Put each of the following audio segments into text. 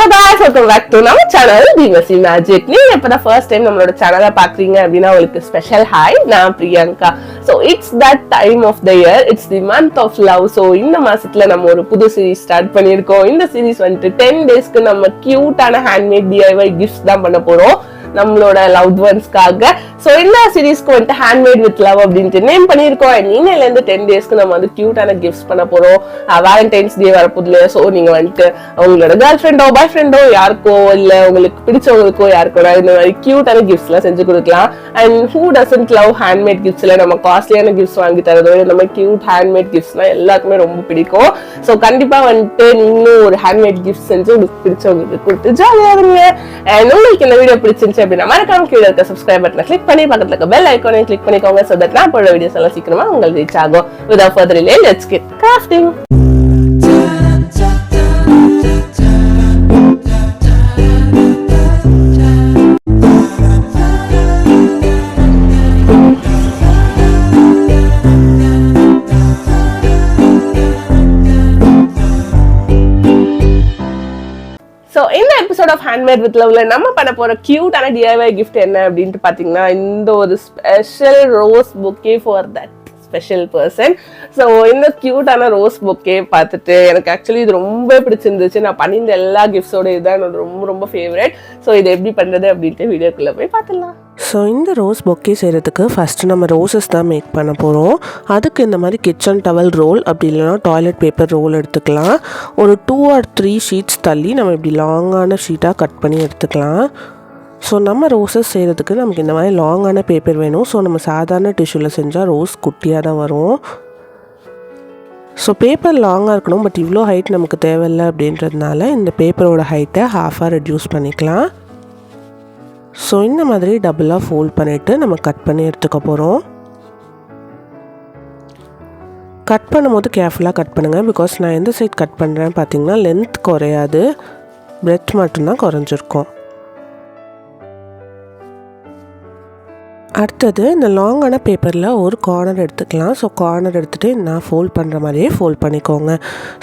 Hello guys welcome back to நம்ம channel திவசி magic நீங்க இப்பதான் ஃபர்ஸ்ட் டைம் நம்மளோட சேனலை பாக்குறீங்க அப்படின்னா உங்களுக்கு ஸ்பெஷல் ஹாய் நான் Priyanka. So it's that time of the year it's the month of love so இந்த மாசத்துல நம்ம ஒரு புது சீரிஸ் ஸ்டார்ட் பண்ணியிருக்கோம். இந்த சீரிஸ் வந்துட்டு டென் டேஸ்க்கு நம்ம கியூட்டான ஹேண்ட்மேட் டிஐஒய் கிஃப்ட்ஸ் தான் பண்ண போறோம். நம்மளோட லவ் ஒன்ஸ்க்காக ஸோ இந்த சீரீஸ்க்கு வந்துட்டு ஹேண்ட்மேட் வித் லவ் அப்படின்ட்டு நேம் பண்ணியிருக்கோம். அண்ட் இன்னையில இருந்து டென் டேஸ்க்கு நம்ம வந்து கியூட்டான கிஃப்ட்ஸ் பண்ண போறோம். வேலண்டைன்ஸ் டே வரப்போதுல ஸோ நீங்க வந்துட்டு உங்களோட கேர்ள் ஃப்ரெண்டோ பாய் ஃப்ரெண்டோ யாருக்கோ இல்லை உங்களுக்கு பிடிச்சவங்களுக்கோ யாருக்கோ இந்த மாதிரி கியூட்டான கிஃப்ட்ஸ்லாம் செஞ்சு கொடுக்கலாம். And who doesn't love handmade கிஃப்ட்ஸ்ல நம்ம காஸ்ட்லியான கிஃப்ட்ஸ் வாங்கி தரதோ இல்ல நம்ம கியூட் ஹேண்ட்மேட் கிஃப்ட்ஸ்லாம் எல்லாருக்குமே ரொம்ப பிடிக்கும். ஸோ கண்டிப்பா வந்துட்டு நீங்களும் ஒரு ஹேண்ட்மேட் கிஃப்ட் செஞ்சு உங்களுக்கு பிடிச்சவங்களுக்கு கொடுத்து ஜாலியாக இருங்க. அண்ட் உங்களுக்கு இந்த வீடியோ பிடிச்சிருந்துச்சு அப்படின்னா மறக்காம கீழே இருக்க சப்ஸ்கிரைப் பட்டனை கிளிக் பண்ணி பக்கத்துல இருக்க பெல் ஐக்கானையும் கிளிக் பண்ணிக்கோங்க ஸோ தட் நான் போடுற வீடியோஸ் எல்லாம் சீக்கிரமா உங்களுக்கு ரீச் ஆகும். Without further delay let's get crafting made with லவ்ல நம்ம பண்ண போற கியூட்டான டிஐஒய் கிஃப்ட் என்ன அப்படின்ட்டு பார்த்தீங்கன்னா இந்த ஒரு special rose bouquet for that special person so இந்த க்யூட்டான ரோஸ் புக்கே பார்த்துட்டு எனக்கு ஆக்சுவலி இது ரொம்ப பிடிச்சிருந்துச்சு. நான் பண்ணியிருந்த எல்லா கிஃப்ட்ஸோட இதுதான் என்னோட ரொம்ப ரொம்ப ஃபேவரட் ஸோ இது எப்படி பண்ணுறது அப்படின்ட்டு வீடியோக்குள்ளே போய் பார்த்துடலாம். ஸோ இந்த ரோஸ் பொக்கே செய்கிறதுக்கு ஃபஸ்ட்டு நம்ம ரோசஸ் தான் மேக் பண்ண போகிறோம் அதுக்கு இந்த மாதிரி கிச்சன் டவல் ரோல் அப்படி இல்லைனா டாய்லெட் பேப்பர் ரோல் எடுத்துக்கலாம். ஒரு டூ ஆர் த்ரீ ஷீட்ஸ் தள்ளி நம்ம இப்படி லாங்கான ஷீட்டாக கட் பண்ணி எடுத்துக்கலாம். ஸோ நம்ம ரோசஸ் செய்கிறதுக்கு நமக்கு இந்த மாதிரி லாங்கான பேப்பர் வேணும். ஸோ நம்ம சாதாரண டிஷ்யூவில் செஞ்சால் ரோஸ் குட்டியாக தான் வரும். ஸோ பேப்பர் லாங்காக இருக்கணும் பட் இவ்வளோ ஹைட் நமக்கு தேவையில்லை அப்படின்றதுனால இந்த பேப்பரோட ஹைட்டை ஹாஃபாக ரெடியூஸ் பண்ணிக்கலாம். ஸோ இந்த மாதிரி டபுளாக ஃபோல்ட் பண்ணிவிட்டு நம்ம கட் பண்ணி எடுத்துக்க போகிறோம் கட் பண்ணும்போது கேர்ஃபுல்லாக கட் பண்ணுங்கள் பிகாஸ் நான் எந்த சைட் கட் பண்ணுறேன் பார்த்தீங்கன்னா லென்த் குறையாது. பிரெத் மட்டும்தான் குறைஞ்சிருக்கும். அடுத்தது இந்த லாங்கான பேப்பரில் ஒரு கார்னர் எடுத்துக்கலாம். ஸோ கார்னர் எடுத்துகிட்டு நான் ஃபோல்ட் பண்ணுற மாதிரியே ஃபோல்ட் பண்ணிக்கோங்க.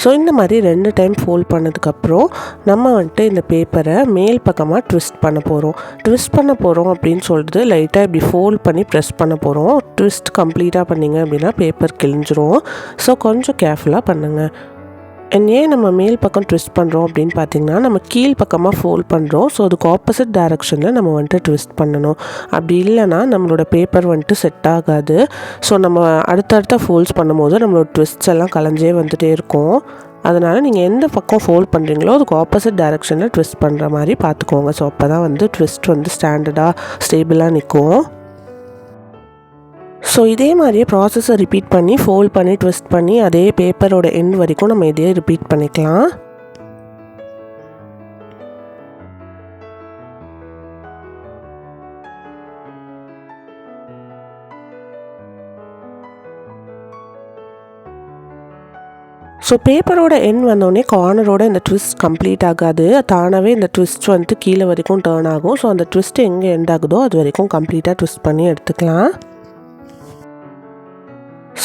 ஸோ இந்த மாதிரி ரெண்டு டைம் ஃபோல்ட் பண்ணதுக்கப்புறம் நம்ம வந்துட்டு இந்த பேப்பரை மேல் பக்கமாக ட்விஸ்ட் பண்ண போகிறோம் ட்விஸ்ட் பண்ண போகிறோம் அப்படின்னு சொல்லிட்டு லைட்டாக இப்படி ஃபோல்ட் பண்ணி ப்ரெஸ் பண்ண போகிறோம் ட்விஸ்ட் கம்ப்ளீட்டாக பண்ணிங்க அப்படின்னா பேப்பர் கிழிஞ்சிரும். ஸோ கொஞ்சம் கேர்ஃபுல்லாக பண்ணுங்கள் அண்ட் ஏன் நம்ம மேல் பக்கம் ட்விஸ்ட் பண்ணுறோம் அப்படின்னு பார்த்தீங்கன்னா நம்ம கீழ் பக்கமாக ஃபோல்ட் பண்ணுறோம் ஸோ அதுக்கு ஆப்போசிட் டேரக்ஷனில் நம்ம வந்துட்டு ட்விஸ்ட் பண்ணணும். அப்படி இல்லைன்னா நம்மளோட பேப்பர் வந்துட்டு செட் ஆகாது. ஸோ நம்ம அடுத்தடுத்த ஃபோல்ட்ஸ் பண்ணும்போது நம்மளோட ட்விஸ்ட்ஸ் எல்லாம் கலைஞ்சே வந்துகிட்டே இருக்கும். அதனால் நீங்கள் எந்த பக்கம் ஃபோல்ட் பண்ணுறீங்களோ அதுக்கு ஆப்போசிட் டேரெக்ஷனில் ட்விஸ்ட் பண்ணுற மாதிரி பார்த்துக்கோங்க. ஸோ அப்போ தான் வந்து ட்விஸ்ட் வந்து ஸ்டாண்டர்டாக ஸ்டேபிளாக நிற்கும். ஸோ இதே மாதிரியே ப்ராசஸை ரிப்பீட் பண்ணி ஃபோல்ட் பண்ணி ட்விஸ்ட் பண்ணி அதே பேப்பரோட எண்ட் வரைக்கும் நம்ம இதே ரிப்பீட் பண்ணிக்கலாம். ஸோ பேப்பரோட எண் வந்தோடனே கார்னரோட இந்த ட்விஸ்ட் கம்ப்ளீட் ஆகாது. தானாகவே இந்த ட்விஸ்ட் வந்துட்டு கீழே வரைக்கும் டேர்ன் ஆகும். ஸோ அந்த ட்விஸ்ட் எங்கே எண்ட் ஆகுதோ அது வரைக்கும் கம்ப்ளீட்டாக ட்விஸ்ட் பண்ணி எடுத்துக்கலாம்.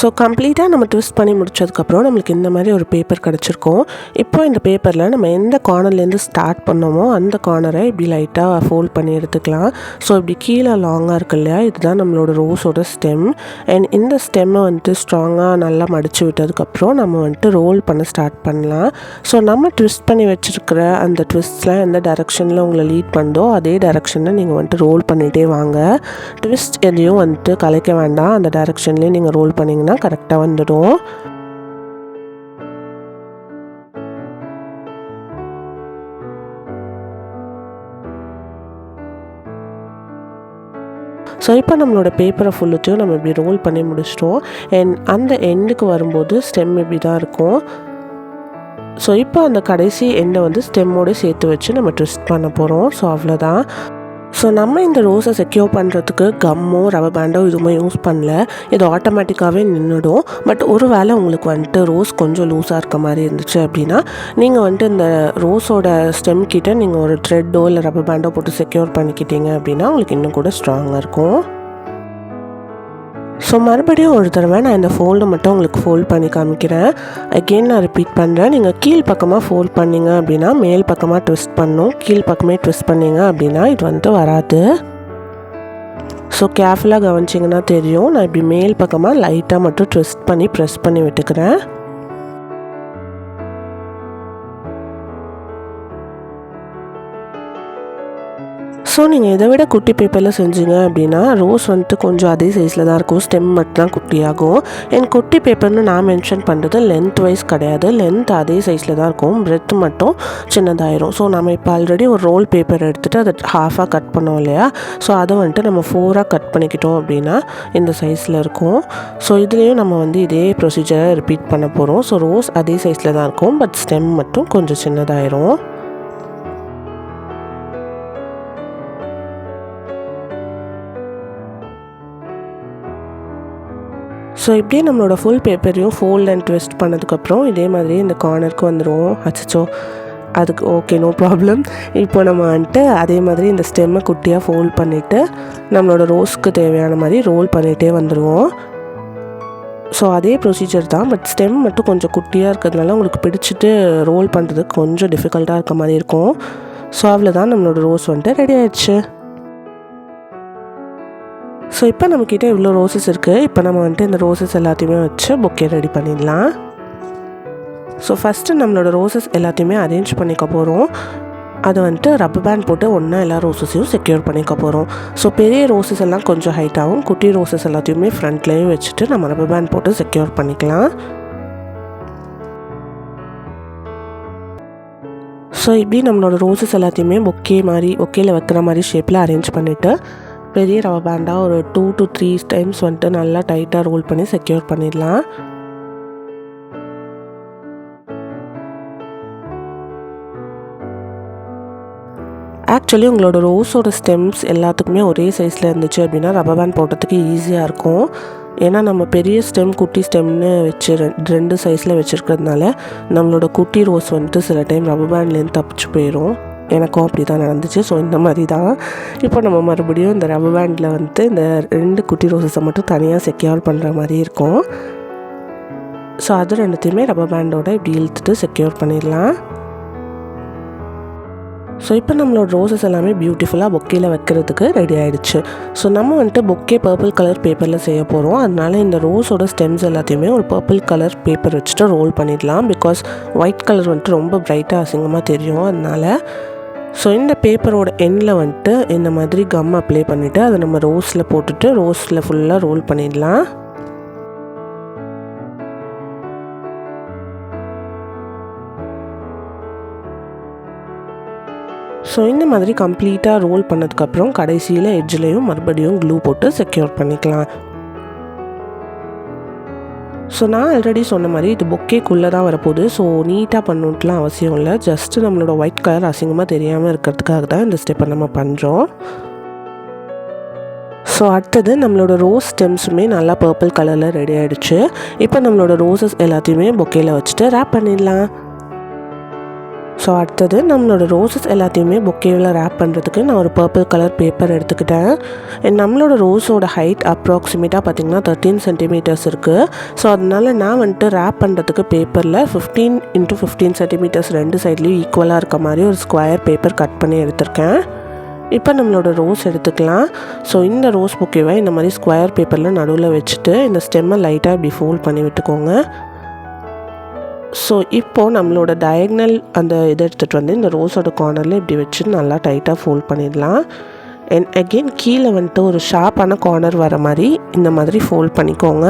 ஸோ கம்ப்ளீட்டாக நம்ம ட்விஸ்ட் பண்ணி முடிச்சதுக்கப்புறம் நம்மளுக்கு இந்த மாதிரி ஒரு பேப்பர் கிடச்சிருக்கும். இப்போது இந்த பேப்பரில் நம்ம எந்த கார்னர்லேருந்து ஸ்டார்ட் பண்ணோமோ அந்த கார்னரை இப்படி லைட்டாக ஃபோல்ட் பண்ணி எடுத்துக்கலாம். ஸோ இப்படி கீழே லாங்காக இருக்கு இல்லையா? இதுதான் நம்மளோட ரோஸோட ஸ்டெம் அண்ட் இந்த ஸ்டெம்மை வந்துட்டு ஸ்ட்ராங்காக நல்லா மடித்து விட்டதுக்கப்புறம் நம்ம வந்துட்டு ரோல் பண்ண ஸ்டார்ட் பண்ணலாம். ஸோ நம்ம ட்விஸ்ட் பண்ணி வச்சுருக்கிற அந்த ட்விஸ்ட்லாம் எந்த டைரக்ஷனில் உங்களை லீட் பண்ணுதோ அதே டைரெக்ஷனில் நீங்கள் வந்துட்டு ரோல் பண்ணிகிட்டே வாங்க. ட்விஸ்ட் எதையும் வந்துட்டு கலைக்க வேண்டாம். அந்த டைரக்ஷன்லேயே நீங்கள் ரோல் பண்ணிங்க பண்ணிங்கன்னா கரெக்டாக வந்துடும். ஸோ இப்போ நம்மளோட பேப்பரை ஃபுல்லுத்தையும் நம்ம இப்படி ரோல் பண்ணி முடிச்சிட்டோம். அண்ட் அந்த எண்டுக்கு வரும்போது ஸ்டெம் இப்படி தான் இருக்கும். ஸோ இப்போ அந்த கடைசி எண்டை வந்து ஸ்டெம்மோடு சேர்த்து வச்சு நம்ம ட்விஸ்ட் பண்ண போகிறோம் ஸோ அவ்வளோதான் ஸோ நம்ம இந்த ரோஸை செக்யூர் பண்ணுறதுக்கு கம்மோ ரப்பர் பேண்டோ எதுவுமே யூஸ் பண்ணல. இது ஆட்டோமேட்டிக்காகவே நின்றுடும் பட் ஒரு வேளை உங்களுக்கு வந்துட்டு ரோஸ் கொஞ்சம் லூஸாக இருக்க மாதிரி இருந்துச்சு அப்படின்னா நீங்கள் வந்துட்டு இந்த ரோஸோட ஸ்டெம் கிட்ட நீங்கள் ஒரு த்ரெட்டோ இல்லை ரப்பர் பேண்டோ போட்டு செக்யூர் பண்ணிக்கிட்டீங்க அப்படின்னா உங்களுக்கு இன்னும் கூட ஸ்ட்ராங்காக இருக்கும். ஸோ மறுபடியும் ஒரு தடவை நான் இந்த ஃபோல்டை மட்டும் உங்களுக்கு ஃபோல்ட் பண்ணி காமிக்கிறேன். அகெயின் நான் ரிப்பீட் பண்ணுறேன் நீங்கள் கீழ் பக்கமாக ஃபோல்ட் பண்ணிங்க அப்படின்னா மேல் பக்கமாக ட்விஸ்ட் பண்ணும். கீழ் பக்கமே ட்விஸ்ட் பண்ணீங்க அப்படின்னா இது வந்துட்டு வராது. ஸோ கேர்ஃபுல்லாக கவனிச்சிங்கன்னா தெரியும். நான் இப்படி மேல் பக்கமாக லைட்டாக மட்டும் ட்விஸ்ட் பண்ணி ப்ரெஸ் பண்ணி விட்டுக்கிறேன். ஸோ நீங்கள் இதை விட குட்டி பேப்பரில் செஞ்சீங்க அப்படின்னா ரோஸ் வந்துட்டு கொஞ்சம் அதே சைஸில் தான் இருக்கும். ஸ்டெம் மட்டும் தான் குட்டியாகும். என் குட்டி பேப்பர்னு நான் மென்ஷன் பண்ணுறது லென்த் வைஸ் கிடையாது. லென்த் அதே சைஸில் தான் இருக்கும். பிரெத் மட்டும் சின்னதாயிரும். ஸோ நம்ம இப்போ ஆல்ரெடி ஒரு ரோல் பேப்பர் எடுத்துகிட்டு அதை ஹாஃபாக கட் பண்ணோம் இல்லையா? ஸோ அதை வந்துட்டு நம்ம ஃபோராக கட் பண்ணிக்கிட்டோம் அப்படின்னா இந்த சைஸில் இருக்கும். ஸோ இதுலேயும் நம்ம வந்து இதே ப்ரொசீஜரை ரிப்பீட் பண்ண போகிறோம் ஸோ ரோஸ் அதே சைஸில் தான் இருக்கும். பட் ஸ்டெம் மட்டும் கொஞ்சம் சின்னதாயிரும். ஸோ இப்படியே நம்மளோட ஃபுல் பேப்பரையும் ஃபோல்ட் அண்ட் ட்விஸ்ட் பண்ணதுக்கப்புறம் இதே மாதிரி இந்த கார்னருக்கு வந்துடுவோம் அச்சச்சோ அதுக்கு ஓகே நோ ப்ராப்ளம் இப்போ நம்ம வந்துட்டு அதே மாதிரி இந்த ஸ்டெம்மை குட்டியாக ஃபோல்ட் பண்ணிவிட்டு நம்மளோட ரோஸ்க்கு தேவையான மாதிரி ரோல் பண்ணிகிட்டே வந்துடுவோம் ஸோ அதே ப்ரொசீஜர் தான் பட் ஸ்டெம் மட்டும் கொஞ்சம் குட்டியாக இருக்கிறதுனால உங்களுக்கு பிடிச்சிட்டு ரோல் பண்ணுறதுக்கு கொஞ்சம் டிஃபிகல்ட்டாக இருக்க மாதிரி இருக்கும். ஸோ அவ்வளோதான் நம்மளோட ரோஸ் வந்துட்டு ரெடி ஆயிடுச்சு. ஸோ இப்போ நம்மக்கிட்ட இவ்வளோ ரோசஸ் இருக்குது இப்போ நம்ம வந்துட்டு இந்த ரோசஸ் எல்லாத்தையுமே வச்சு பொக்கே ரெடி பண்ணிடலாம். ஸோ ஃபஸ்ட்டு நம்மளோட ரோசஸ் எல்லாத்தையுமே அரேஞ்ச் பண்ணிக்க போகிறோம் அது வந்துட்டு ரப்பர் பேண்ட் போட்டு ஒன்றா எல்லா ரோசஸையும் செக்யூர் பண்ணிக்க போகிறோம் ஸோ பெரிய ரோசஸ் எல்லாம் கொஞ்சம் ஹைட்டாகவும் குட்டி ரோசஸ் எல்லாத்தையுமே ஃப்ரண்ட்லேயும் வச்சுட்டு நம்ம ரப்பர் பேண்ட் போட்டு செக்யூர் பண்ணிக்கலாம். ஸோ இப்படி நம்மளோட ரோசஸ் எல்லாத்தையுமே பொக்கே மாதிரி பொக்கேயில் வைக்கிற மாதிரி ஷேப்பில் அரேஞ்ச் பண்ணிவிட்டு பெரிய ரவர் பேண்டாக ஒரு டூ டு த்ரீ டைம்ஸ் வந்துட்டு நல்லா டைட்டாக ரோல் பண்ணி செக்யூர் பண்ணிடலாம். ஆக்சுவலி உங்களோட ரோஸோட ஸ்டெம்ஸ் எல்லாத்துக்குமே ஒரே சைஸில் இருந்துச்சு அப்படின்னா ரப்பர் பேண்ட் போடுறதுக்கு ஈஸியாக இருக்கும். ஏன்னா நம்ம பெரிய ஸ்டெம் குட்டி ஸ்டெம்னு வச்சு ரெண்டு சைஸில் வச்சுருக்கிறதுனால நம்மளோட குட்டி ரோஸ் வந்துட்டு சில டைம் ரப்பர் பேண்ட்லேருந்து தப்பிச்சு போயிடும் எனக்கும் அப்படி தான் நடந்துச்சு. ஸோ இந்த மாதிரி தான் இப்போ நம்ம மறுபடியும் இந்த ரப்பர் பேண்டில் வந்துட்டு இந்த ரெண்டு குட்டி ரோஸஸை மட்டும் தனியாக செக்யூர் பண்ணுற மாதிரி இருக்கும். ஸோ அது ரெண்டுத்தையுமே ரப்பர் பேண்டோட இப்படி இழுத்துட்டு செக்யூர் பண்ணிடலாம். ஸோ இப்போ நம்மளோட ரோசஸ் எல்லாமே பியூட்டிஃபுல்லாக பொக்கேயில் வைக்கிறதுக்கு ரெடி ஆகிடுச்சு ஸோ நம்ம வந்துட்டு பொக்கே பர்பிள் கலர் பேப்பரில் செய்ய போகிறோம் அதனால இந்த ரோஸோட ஸ்டெம்ஸ் எல்லாத்தையுமே ஒரு பர்பிள் கலர் பேப்பர் வச்சுட்டு ரோல் பண்ணிடலாம். பிகாஸ் ஒயிட் கலர் வந்துட்டு ரொம்ப பிரைட்டாக அசிங்கமாக தெரியும். அதனால ஸோ இந்த பேப்பரோட எண்டில் வந்துட்டு இந்த மாதிரி கம் அப்ளை பண்ணிவிட்டு அதை நம்ம ரோஸில் போட்டுட்டு ரோஸில் ஃபுல்லாக ரோல் பண்ணிடலாம். ஸோ இந்த மாதிரி கம்ப்ளீட்டாக ரோல் பண்ணதுக்கப்புறம் கடைசியில் எட்ஜ்லேயும் மறுபடியும் க்ளூ போட்டு செக்யூர் பண்ணிக்கலாம். ஸோ நான் ஆல்ரெடி சொன்ன மாதிரி இது பொக்கேக்குள்ளே தான் வரப்போகுது. ஸோ நீட்டாக பண்ணணுன்ட்டுலாம் அவசியம் இல்லை. ஜஸ்ட்டு நம்மளோட ஒயிட் கலர் அசிங்கமாக தெரியாமல் இருக்கிறதுக்காக தான் இந்த ஸ்டெப்பை நம்ம பண்ணுறோம் ஸோ அடுத்தது நம்மளோட ரோஸ் ஸ்டெம்ஸுமே நல்லா பர்பிள் கலரில் ரெடி ஆகிடுச்சு இப்போ நம்மளோட ரோசஸ் எல்லாத்தையுமே பொக்கேயில் வச்சுட்டு ரேப் பண்ணிடலாம். ஸோ அடுத்தது நம்மளோட ரோசஸ் எல்லாத்தையுமே பொக்கேவில் ரேப் பண்ணுறதுக்கு நான் ஒரு பர்பிள் கலர் பேப்பர் எடுத்துக்கிட்டேன். நம்மளோட ரோஸோட ஹைட் அப்ராக்சிமேட்டாக பார்த்தீங்கன்னா தேர்ட்டீன் சென்டிமீட்டர்ஸ் இருக்குது ஸோ அதனால் நான் வந்துட்டு ரேப் பண்ணுறதுக்கு பேப்பரில் ஃபிஃப்டீன் இன்ட்டு ஃபிஃப்டீன் சென்டிமீட்டர்ஸ் ரெண்டு சைட்லேயும் ஈக்குவலாக இருக்க மாதிரி ஒரு ஸ்கொயர் பேப்பர் கட் பண்ணி எடுத்திருக்கேன். இப்போ நம்மளோட ரோஸ் எடுத்துக்கலாம். ஸோ இந்த ரோஸ் பொக்கேவை இந்த மாதிரி ஸ்கொயர் பேப்பரில் நடுவில் வச்சுட்டு இந்த ஸ்டெம்மை லைட்டாக இப்படி ஃபோல்ட் பண்ணி விட்டுக்கோங்க. ஸோ இப்போது நம்மளோட டயக்னல் அந்த இதை எடுத்துகிட்டு வந்து இந்த ரோஸோட கார்னரில் இப்படி வச்சு நல்லா டைட்டாக ஃபோல்ட் பண்ணிடலாம். அண்ட் அகெயின் கீழே வந்துட்டு ஒரு ஷார்ப்பான கார்னர் வர மாதிரி இந்த மாதிரி ஃபோல்ட் பண்ணிக்கோங்க.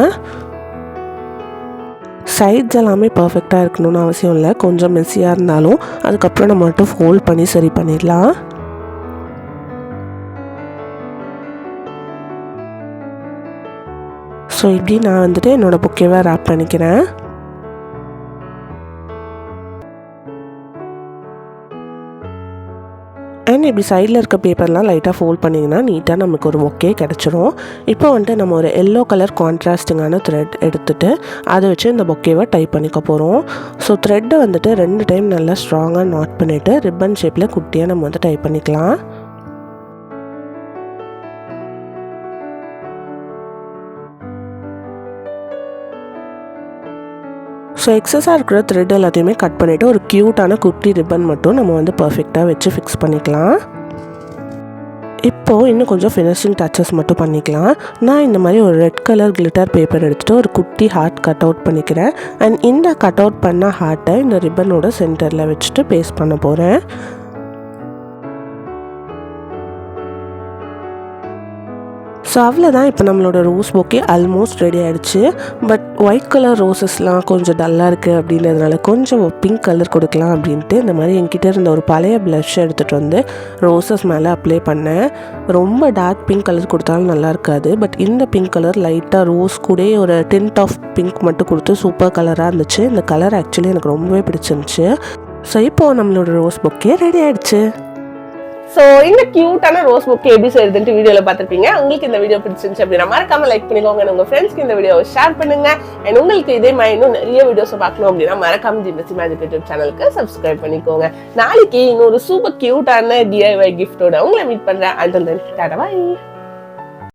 சைட்ஸ் எல்லாமே பர்ஃபெக்டாக இருக்கணும்னு அவசியம் இல்லை. கொஞ்சம் மெஸ்ஸியாக இருந்தாலும் அதுக்கப்புறம் நம்ம மட்டும் ஃபோல்ட் பண்ணி சரி பண்ணிடலாம். ஸோ இப்படி நான் வந்துட்டு என்னோடய புக்கேவை ரேப் பண்ணிக்கிறேன். தென் இப்படி சைடில் இருக்க பேப்பர்லாம் லைட்டாக ஃபோல்ட் பண்ணிங்கன்னா நீட்டாக நமக்கு ஒரு மொக்கே கிடச்சிரும். இப்போ வந்துட்டு நம்ம ஒரு எல்லோ கலர் கான்ட்ராஸ்டிங்கான த்ரெட் எடுத்துகிட்டு அதை வச்சு இந்த பொக்கேவை டைப் பண்ணிக்க போகிறோம் ஸோ த்ரெட்டை வந்துட்டு ரெண்டு டைம் நல்லா ஸ்ட்ராங்காக நாட் பண்ணிவிட்டு ரிப்பன் ஷேப்பில் குட்டியாக நம்ம வந்து டைப் பண்ணிக்கலாம். ஸோ எக்ஸஸாக இருக்கிற த்ரெட் எல்லாத்தையுமே கட் பண்ணிவிட்டு ஒரு க்யூட்டான குட்டி ரிப்பன் மட்டும் நம்ம வந்து பர்ஃபெக்டாக வச்சு ஃபிக்ஸ் பண்ணிக்கலாம். இப்போது இன்னும் கொஞ்சம் ஃபினிஷிங் டச்சஸ் மட்டும் பண்ணிக்கலாம். நான் இந்த மாதிரி ஒரு ரெட் கலர் கிளிட்டர் பேப்பர் எடுத்துகிட்டு ஒரு குட்டி ஹார்ட் கட் அவுட் பண்ணிக்கிறேன். அண்ட் இந்த கட் அவுட் பண்ண ஹார்ட்டை இந்த ரிப்பனோட சென்டரில் வச்சுட்டு பேஸ்ட் பண்ண போகிறேன் ஸோ அவ்வளோதான் இப்போ நம்மளோட ரோஸ் பொக்கே ஆல்மோஸ்ட் ரெடி ஆகிடுச்சு பட் ஒயிட் கலர் ரோசஸ்லாம் கொஞ்சம் டல்லாக இருக்குது அப்படின்றதுனால கொஞ்சம் பிங்க் கலர் கொடுக்கலாம் அப்படின்ட்டு இந்த மாதிரி என்கிட்ட இருந்த ஒரு பழைய ப்ளஷ் எடுத்துகிட்டு வந்து ரோசஸ் மேலே அப்ளை பண்ணேன். ரொம்ப டார்க் பிங்க் கலர் கொடுத்தாலும் நல்லா இருக்காது. பட் இந்த பிங்க் கலர் லைட்டாக ரோஸ் கூட ஒரு டென்ட் ஆஃப் பிங்க் மட்டும் கொடுத்து சூப்பர் கலராக இருந்துச்சு. இந்த கலர் ஆக்சுவலி எனக்கு ரொம்பவே பிடிச்சிருந்துச்சு. ஸோ இப்போது நம்மளோட ரோஸ் பொக்கே ரெடி ஆகிடுச்சு ஸோ இந்த கியூட்டான ரோஸ் புக் எப்படி செய்யுதுன்ட்டு வீடியோவில் பார்த்துருப்பீங்க. உங்களுக்கு இந்த வீடியோ பிடிச்சிருந்துச்சு அப்படின்னா மறக்காம லைக் பண்ணிக்கோங்க. உங்கள் ஃப்ரெண்ட்ஸ்க்கு இந்த வீடியோவை ஷேர் பண்ணுங்க. அண்ட் உங்களுக்கு இதே மாதிரி இன்னும் நிறைய வீடியோஸை பார்க்கணும் அப்படின்னா மறக்காம ஜிபசி மேஜிக் யூடியூப் சேனலுக்கு சப்ஸ்கிரைப் பண்ணிக்கோங்க. நாளைக்கு இன்னொரு சூப்பர் கியூட்டான டிஐஒய் கிஃப்டோட உங்களை மீட் பண்ணுறேன் அண்ட் டாடா பாய்